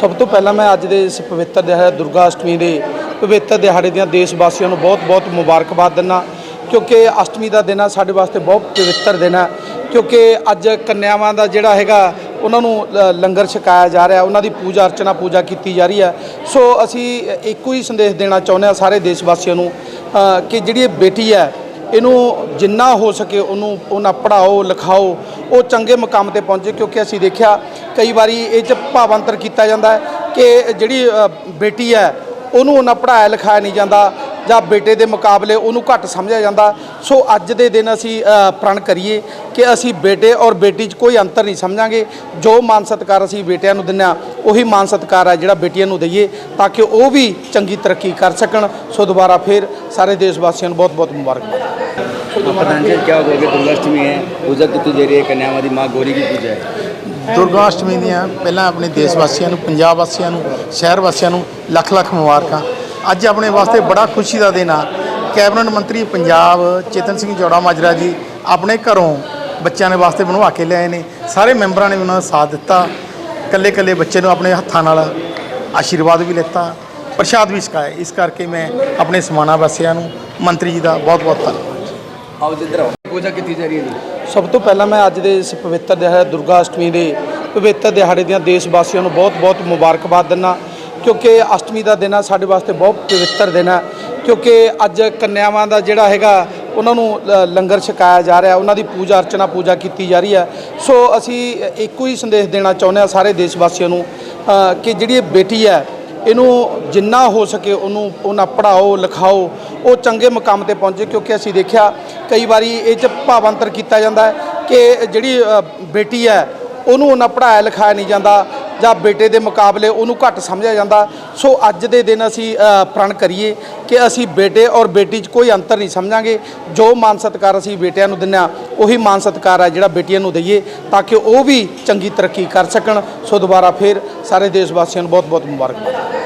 ਸਭ ਤੋਂ ਪਹਿਲਾਂ ਮੈਂ ਅੱਜ ਦੇ ਇਸ ਪਵਿੱਤਰ ਦਿਹਾੜੇ ਦੁਰਗਾ ਅਸ਼ਟਮੀ ਦੇ ਪਵਿੱਤਰ ਦਿਹਾੜੇ ਦੀਆਂ ਦੇਸ਼ ਵਾਸੀਆਂ ਨੂੰ ਬਹੁਤ-ਬਹੁਤ ਮੁਬਾਰਕਬਾਦ ਦਿੰਦਾ। ਕਿਉਂਕਿ ਅਸ਼ਟਮੀ ਦਾ ਦਿਨ ਆ, ਸਾਡੇ ਵਾਸਤੇ ਬਹੁਤ ਪਵਿੱਤਰ ਦਿਨ ਹੈ ਕਿਉਂਕਿ ਅੱਜ ਕੰਨਿਆਵਾਂ ਦਾ ਜਿਹੜਾ ਹੈਗਾ, ਉਹਨਾਂ ਨੂੰ ਲ- ਲੰਗਰ ਛਕਾਇਆ ਜਾ ਰਿਹਾ, ਉਹਨਾਂ ਦੀ ਪੂਜਾ ਅਰਚਨਾ ਪੂਜਾ ਕੀਤੀ ਜਾ ਰਹੀ ਹੈ ਸੋ ਅਸੀਂ ਇੱਕੋ ਹੀ ਸੰਦੇਸ਼ ਦੇਣਾ ਚਾਹੁੰਦੇ ਹਾਂ ਸਾਰੇ ਦੇਸ਼ ਵਾਸੀਆਂ ਨੂੰ ਕਿ ਜਿਹੜੀ ਇਹ ਬੇਟੀ ਹੈ ਇਹਨੂੰ ਜਿੰਨਾ ਹੋ ਸਕੇ ਉਹਨੂੰ, ਉਹਨਾਂ ਪੜ੍ਹਾਓ, ਲਿਖਾਓ, ਉਹ ਚੰਗੇ ਮੁਕਾਮ ਤੇ ਪਹੁੰਚੇ। ਕਿਉਂਕਿ ਅਸੀਂ ਦੇਖਿਆ ਕਈ ਵਾਰੀ ਇਹ ਚ ਭਾਵਾਂਤਰ ਕੀਤਾ ਜਾਂਦਾ ਹੈ ਕਿ ਜਿਹੜੀ ਬੇਟੀ ਹੈ, ਉਹਨੂੰ ਉਹਨਾਂ ਪੜਾਇਆ ਲਿਖਾਇਆ ਨਹੀਂ ਜਾਂਦਾ ਜਾਂ ਬੇਟੇ ਦੇ ਮੁਕਾਬਲੇ ਉਹਨੂੰ ਘੱਟ ਸਮਝਿਆ ਜਾਂਦਾ। ਸੋ ਅੱਜ ਦੇ ਦਿਨ ਅਸੀਂ ਪ੍ਰਣ ਕਰੀਏ ਕਿ ਅਸੀਂ ਬੇਟੇ ਔਰ ਬੇਟੀ 'ਚ ਕੋਈ ਅੰਤਰ ਨਹੀਂ ਸਮਝਾਂਗੇ। ਜੋ ਮਾਨ ਸਤਕਾਰ ਅਸੀਂ ਬੇਟਿਆਂ ਨੂੰ ਦਿੰਨਾ ਉਹੀ ਮਾਨ ਸਤਕਾਰ ਹੈ ਜਿਹੜਾ ਬੇਟੀਆਂ ਨੂੰ ਦਈਏ ਤਾਂ ਕਿ ਉਹ ਵੀ ਚੰਗੀ ਤਰੱਕੀ ਕਰ ਸਕਣ। ਸੋ ਦੁਬਾਰਾ ਫਿਰ ਸਾਰੇ ਦੇਸ਼ ਵਾਸੀਆਂ ਨੂੰ ਬਹੁਤ-ਬਹੁਤ ਮੁਬਾਰਕਬਾਦ ਪ੍ਰਧਾਨ ਜੀ ਕੀ ਹੋਗਾ ਕਿ ਹੈ। ਪੂਜਾ ਕਿਤੂ ਦੇ ਦੀ ਮਾਂ ਗੋਰੀ ਦੀ ਪੂਜਾ ਹੈ? ਦੁਰਗਾ ਅਸ਼ਟਮੀ ਦੀਆਂ ਪਹਿਲਾਂ ਆਪਣੇ ਦੇਸ਼ ਵਾਸੀਆਂ ਨੂੰ, ਪੰਜਾਬ ਵਾਸੀਆਂ ਨੂੰ, ਸ਼ਹਿਰ ਵਾਸੀਆਂ ਨੂੰ ਲੱਖ ਲੱਖ ਮੁਬਾਰਕਾਂ। ਅੱਜ ਆਪਣੇ ਵਾਸਤੇ ਬੜਾ ਖੁਸ਼ੀ ਦਾ ਦਿਨ ਆ। ਕੈਬਨਿਟ ਮੰਤਰੀ ਪੰਜਾਬ ਚੇਤਨ ਸਿੰਘ ਜੋੜਾ ਮਾਜਰਾ ਜੀ ਆਪਣੇ ਘਰੋਂ ਬੱਚਿਆਂ ਦੇ ਵਾਸਤੇ ਬਣਵਾ ਕੇ ਲਿਆਏ ਨੇ। ਸਾਰੇ ਮੈਂਬਰਾਂ ਨੇ ਉਹਨਾਂ ਦਾ ਸਾਥ ਦਿੱਤਾ। ਕੱਲੇ ਕੱਲੇ ਬੱਚੇ ਨੂੰ ਆਪਣੇ ਹੱਥਾਂ ਨਾਲ ਆਸ਼ੀਰਵਾਦ ਵੀ ਲਿੱਤਾ। ਪ੍ਰਸ਼ਾਦ ਵੀ ਛਕਾਇਆ। ਇਸ ਕਰਕੇ ਮੈਂ ਆਪਣੇ ਸਮਾਣਾ ਵਾਸੀਆਂ ਨੂੰ ਮੰਤਰੀ ਜੀ ਦਾ ਬਹੁਤ ਬਹੁਤ ਧੰਨਵਾਦ। ਆਓ ਜਿੱਧਰ ਆਓ। ਪੂਜਾ ਕੀਤੀ ਜਾ ਰਹੀ ਹੈ ਜੀ। ਸਭ ਤੋਂ ਪਹਿਲਾਂ ਮੈਂ ਅੱਜ ਦੇ ਇਸ ਪਵਿੱਤਰ ਦਿਹਾੜੇ ਦੁਰਗਾ ਅਸ਼ਟਮੀ ਦੇ ਪਵਿੱਤਰ ਦਿਹਾੜੇ ਦੀਆਂ ਦੇਸ਼ ਵਾਸੀਆਂ ਨੂੰ ਬਹੁਤ-ਬਹੁਤ ਮੁਬਾਰਕਬਾਦ ਦਿੰਦਾ ਕਿਉਂਕਿ ਅਸ਼ਟਮੀ ਦਾ ਦਿਨ ਆ, ਸਾਡੇ ਵਾਸਤੇ ਬਹੁਤ ਪਵਿੱਤਰ ਦਿਨ ਹੈ ਕਿਉਂਕਿ ਅੱਜ ਕੰਨਿਆਵਾਂ ਦਾ ਜਿਹੜਾ ਹੈਗਾ, ਉਹਨਾਂ ਨੂੰ ਲ- ਲੰਗਰ ਛਕਾਇਆ ਜਾ ਰਿਹਾ, ਉਹਨਾਂ ਦੀ ਪੂਜਾ ਅਰਚਨਾ ਪੂਜਾ ਕੀਤੀ ਜਾ ਰਹੀ ਹੈ ਸੋ ਅਸੀਂ ਇੱਕੋ ਹੀ ਸੰਦੇਸ਼ ਦੇਣਾ ਚਾਹੁੰਦੇ ਹਾਂ ਸਾਰੇ ਦੇਸ਼ ਵਾਸੀਆਂ ਨੂੰ ਕਿ ਜਿਹੜੀ ਇਹ ਬੇਟੀ ਹੈ, ਇਹਨੂੰ ਜਿੰਨਾ ਹੋ ਸਕੇ ਉਹਨੂੰ, ਉਹਨਾਂ ਪੜ੍ਹਾਓ, ਲਿਖਾਓ, ਉਹ ਚੰਗੇ ਮੁਕਾਮ ਤੇ ਪਹੁੰਚੇ। ਕਿਉਂਕਿ ਅਸੀਂ ਦੇਖਿਆ ਕਈ ਵਾਰੀ ਇਹ ਚ ਭਾਵਾਂਤਰ ਕੀਤਾ ਜਾਂਦਾ ਕਿ ਜਿਹੜੀ ਬੇਟੀ ਹੈ, ਉਹਨੂੰ ਉਹਨਾਂ ਪੜ੍ਹਾਇਆ ਲਿਖਾਇਆ ਨਹੀਂ ਜਾਂਦਾ ਜਾਂ ਬੇਟੇ ਦੇ ਮੁਕਾਬਲੇ ਉਹਨੂੰ ਘੱਟ ਸਮਝਿਆ ਜਾਂਦਾ। ਸੋ ਅੱਜ ਦੇ ਦਿਨ ਅਸੀਂ ਪ੍ਰਣ ਕਰੀਏ ਕਿ ਅਸੀਂ ਬੇਟੇ ਔਰ ਬੇਟੀ 'ਚ ਕੋਈ ਅੰਤਰ ਨਹੀਂ ਸਮਝਾਂਗੇ। ਜੋ ਮਾਨ ਸਤਿਕਾਰ ਅਸੀਂ ਬੇਟਿਆਂ ਨੂੰ ਦਿੰਦੇ ਹਾਂ, ਉਹੀ ਮਾਨ ਸਤਿਕਾਰ ਹੈ ਜਿਹੜਾ ਬੇਟੀਆਂ ਨੂੰ ਦਈਏ ਤਾਂ ਕਿ ਉਹ ਵੀ ਚੰਗੀ ਤਰੱਕੀ ਕਰ ਸਕਣ। ਸੋ ਦੁਬਾਰਾ ਫਿਰ ਸਾਰੇ ਦੇਸ਼ ਵਾਸੀਆਂ ਨੂੰ ਬਹੁਤ ਬਹੁਤ ਮੁਬਾਰਕਬਾਦ।